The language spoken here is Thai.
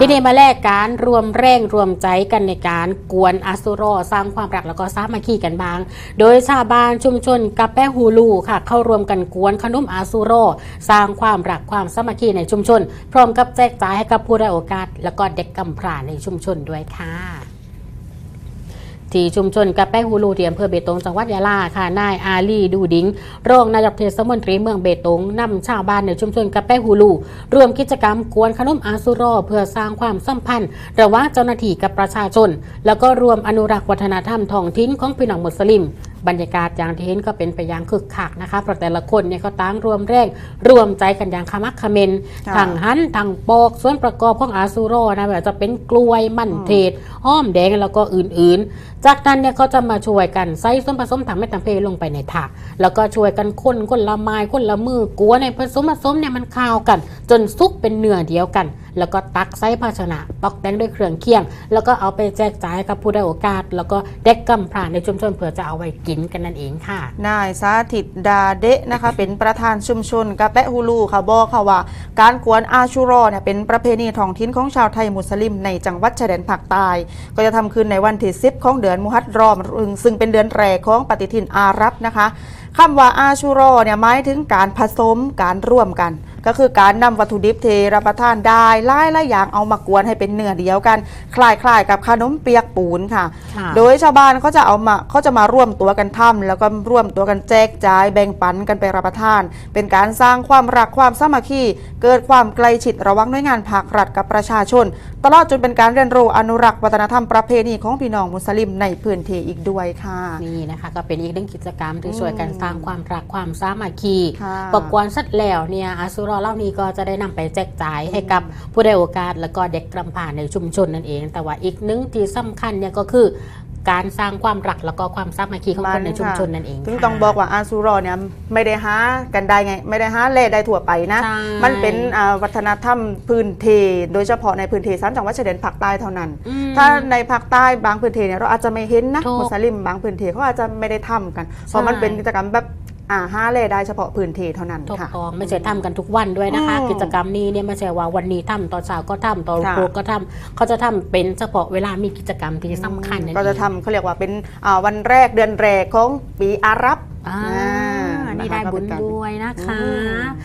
ที่นี่มาแลกการรวมแรงรวมใจกันในการกวนอาสุโรสร้างความรักแล้วก็สามัคคีกันบาง โดยชาวบ้านชุมชนกาแปฮูลูค่ะ เข้ารวมกันกวนขนมอาสุโรสร้างความรักความสามัคคีในชุมชน พร้อมกับแจกจ่ายให้กับผู้ได้โอกาส แล้วก็เด็กกำพร้าในชุมชนด้วยค่ะ ที่ชุมชนกะแป้ฮูลูที่อำเภอเบตงจังหวัดยะลาค่ะ นายอาลีดูดิงรองนายกเทศมนตรีเมืองเบตงนำชาวบ้านในชุมชนกะแป้ฮูลูรวมกิจกรรมกวนขนมอาซุรอเพื่อสร้างความสัมพันธ์ระหว่างเจ้าหน้าที่กับประชาชน แล้วก็รวมอนุรักษ์วัฒนธรรมท้องถิ่นของพี่น้องมุสลิม บรรยากาศอย่างที่เห็นก็เป็นไปอย่างคึกคักนะคะเพราะแต่ละคนเนี่ยก็ตั้งรวมแรงรวมใจกันอย่างขมักเขม้นค่ะทั้งหันทั้งปอกส่วนประกอบของอาซูโรนะแบบจะเป็นกล้วยมันเทศอ้อมแดงแล้วก็อื่นๆ จากนั้นเนี่ยเขาจะมาช่วยกันใส่ส่วนผสมทางเม็ดตังเพลงไปในถาดแล้วก็ช่วยกันคนคนละไม้คนละมือกลัวในผสมผสมเนี่ยมันเข้าวกัน จนซุกเป็นเนื้อเดียวกัน แล้วก็ตักใส่ภาชนะตอกแต่งด้วยเครื่องเคียง แล้วก็เอาไปแจกจ่ายกับผู้ได้โอกาส แล้วก็เด็กกำพร้าในชุมชนเพื่อจะเอาไว้กินกันนั่นเองค่ะนายสาธิตดาเดะนะคะ เป็นประธานชุมชนกะแปะฮูลูค่ะบอกค่ะว่า การกวนอาชูรอเนี่ยเป็นประเพณีท้องถิ่นของชาวไทยมุสลิมในจังหวัดชายแดนภาคใต้ก็จะทำขึ้นในวันที่10ของเดือนมุฮัรรอม ซึ่งเป็นเดือนแรกของปฏิทินอาหรับนะคะคำว่าอาชูรอเนี่ยหมายถึงการผสมการร่วมกัน ก็คือการนำวัตถุดิบเทรับประทานได้หลายหลายอย่างเอามากวนให้เป็นเนื้อเดียวกัน คล้ายๆ กับขนมเปียกปูนค่ะค่ะโดยชาวบ้านเขาจะเอามาเขาจะมาร่วมตัวกันทำแล้วก็ร่วมตัวกันแจกจ่ายแบ่งปันกันไปรับประทาน เป็นการสร้างความรักความสามัคคีเกิดความใกล้ชิดระหว่างหน่วยงานภาครัฐกับประชาชนตลอดจนเป็นการเรียนรู้อนุรักษ์วัฒนธรรมประเพณีของพี่น้องมุสลิมในพื้นที่อีกด้วยค่ะ นี่นะคะก็เป็นอีกหนึ่งกิจกรรมที่ช่วยกันสร้างความรักความสามัคคีค่ะประกวนสัตว์แล้วเนี่ยอาสุรอเหล่านี้ก็จะได้นำไปแจกจ่ายให้กับผู้ได้โอกาส แล้วก็เด็กกำพร้าในชุมชนนั่นเอง แต่ว่าอีกหนึ่งที่สำคัญเนี่ยก็คือ การสร้างความรักแล้วก็ความสามัคคีของคนในชุมชนนั่นเองถึงค่ะต้องบอกว่าอาซูรอเนี่ยไม่ได้หากันได้ไง ไม่ได้หาเล่ได้ทั่วไปนะใช่มันเป็นอ่าวัฒนธรรมพื้นเทโดยเฉพาะในพื้นที่สามจังหวัดชายแดนภาคใต้เท่านั้นอืมถ้าในภาคใต้บางพื้นที่เนี่ยเราอาจจะไม่เห็นนะถูกมุสลิมบางพื้นที่เขาอาจจะไม่ได้ทำกัน เพราะมันใช่เป็นกิจกรรมแบบ อ่าหาเล่ได้เฉพาะพื้นที่เท่านั้นถูกค่ะ ต้องไม่ใช่ทำกันทุกวันด้วยนะคะ อืมกิจกรรมนี้เนี่ยไม่ใช่ว่าวันนี้ทำตอนเช้าก็ทำตอนค่ะโปรก็ทำเขาจะทำเป็นเฉพาะเวลามีกิจกรรมที่สำคัญนั่นเอง ก็จะทำเขาเรียกว่าเป็นอ่าวันแรกเดือนแรกของปีอาหรับ อ่าอ่านี่นะคะได้ก็บุเป็ญนการด้วยนะคะอืม